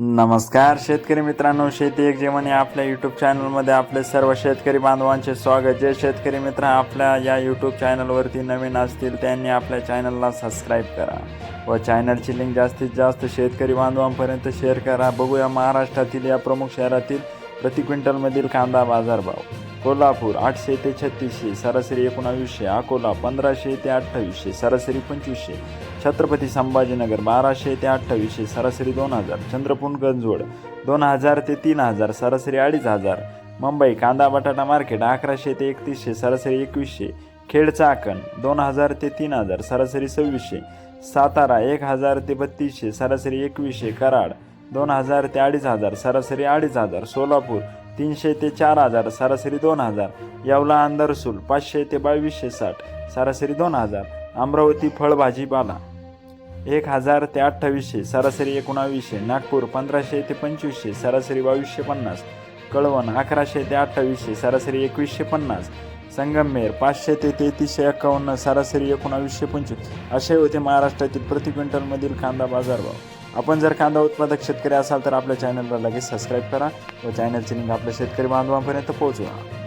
नमस्कार शेतकरी मित्रांनो शेती एक जीवन या आपल्या यूट्यूब चॅनलमध्ये आपले सर्व शेतकरी बांधवांचे स्वागत. जे शेतकरी मित्र आपल्या या यूट्यूब चॅनलवरती नवीन असतील त्यांनी आपल्या चॅनलला सबस्क्राईब करा. व चॅनलची लिंक जास्तीत जास्त शेतकरी बांधवांपर्यंत शेअर करा. बघूया महाराष्ट्रातील या प्रमुख शहरातील प्रति क्विंटलमधील कांदा बाजारभाव. कोल्हापूर आठशे ते छत्तीसशे सरासरी एकोणावीसशे अकोला पंधराशे ते अठ्ठावीसशे सरासरी पंचवीसशे. छत्रपती संभाजीनगर बाराशे ते अठ्ठावीसशे सरासरी दोन हजार चंद्रपूर गंजवड दोन हजार ते तीन हजार सरासरी अडीच हजार मुंबई कांदा बटाटा मार्केट अकराशे ते एकतीसशे सरासरी एकवीसशे खेड चाकण दोन हजार ते तीन हजार सरासरी सव्वीसशे सातारा एक हजार ते बत्तीसशे सरासरी एकवीसशे कराड दोन हजार ते अडीच हजार सरासरी अडीच हजार सोलापूर तीनशे ते चार हजार सरासरी दोन हजार येवला अंदरसूल पाचशे ते बावीसशे साठ सरासरी दोन हजार अमरावती फळभाजीपाला एक हजार ते अठ्ठावीसशे सरासरी एकोणावीसशे नागपूर पंधराशे ते पंचवीसशे सरासरी बावीसशे पन्नास कळवण अकराशे ते अठ्ठावीसशे सरासरी एकवीसशे पन्नास संगमनेर पाचशे ते तेहतीसशे एकावन्न सरासरी एकोणावीसशे पंचवीस. असे होते महाराष्ट्रातील प्रति क्विंटलमधील कांदा बाजारभाव. आपण जर कांदा उत्पादक शेतकरी असाल तर आपल्या चॅनलला लगेच सबस्क्राईब करा व चॅनलची लिंक आपल्या शेतकरी बांधवांपर्यंत पोहोचवा.